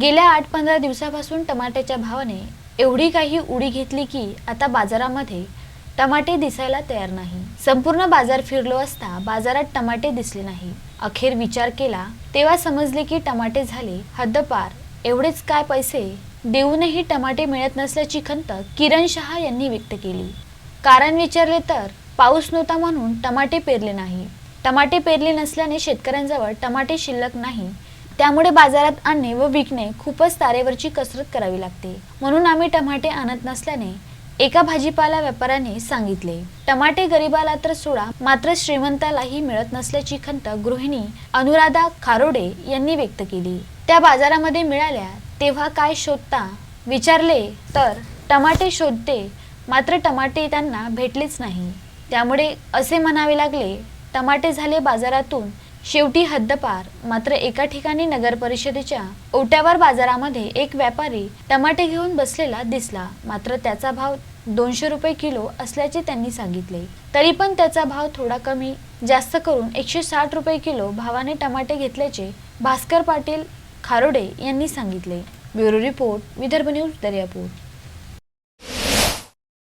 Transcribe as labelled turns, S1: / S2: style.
S1: गेल्या आठ पंधरा दिवसापासून टमाट्याच्या भावाने एवढी काही उडी घेतली की आता बाजारामध्ये टमाटे दिसायला तयार नाही. संपूर्ण बाजार फिरलो असता बाजारात टमाटे दिसले नाही. अखेर विचार केला तेव्हा समजले की टमाटे झाले हद्दपार. एवढेच काय पैसे? देऊनही टमाटे मिळत नसल्याची खंत किरण शहा यांनी व्यक्त केली. कारण विचारले तर पाऊस नव्हता म्हणून टमाटे पेरले नाही. टमाटे पेरले नसल्याने शेतकऱ्यांजवळ टमाटे शिल्लक नाही. त्यामुळे बाजारात आणणे व विकणे खूपच तारेवरची कसरत करावी लागते. म्हणून आम्ही टमाटे आणत नसल्याने एका भाजीपाला व्यापाऱ्याने सांगितले टमाटे गरिबाला तर सोडा मात्र श्रीमंतालाही मिळत नसल्याची खंत गृहिणी अनुराधा खारोडे यांनी व्यक्त केली. त्या बाजारामध्ये मिळाल्या तेव्हा काय शोधता विचारले तर टमाटे शोधते मात्र टमाटे त्यांना भेटलेच नाही. त्यामुळे असे म्हणावे लागले टमाटे झाले बाजारातून शेवटी हद्दपार मात्र एका ठिकाणी नगर परिषदेच्या ओट्यावर बाजारामध्ये एक व्यापारी टमाटे घेऊन बसलेला दिसला. मात्र त्याचा भाव दोनशे रुपये किलो असल्याचे त्यांनी सांगितले. तरी पण त्याचा भाव थोडा कमी जास्त करून एकशे साठ रुपये किलो भावाने टमाटे घेतल्याचे भास्कर पाटील खारोडे यांनी सांगितले. Bureau report Vidarbha news Daryapur.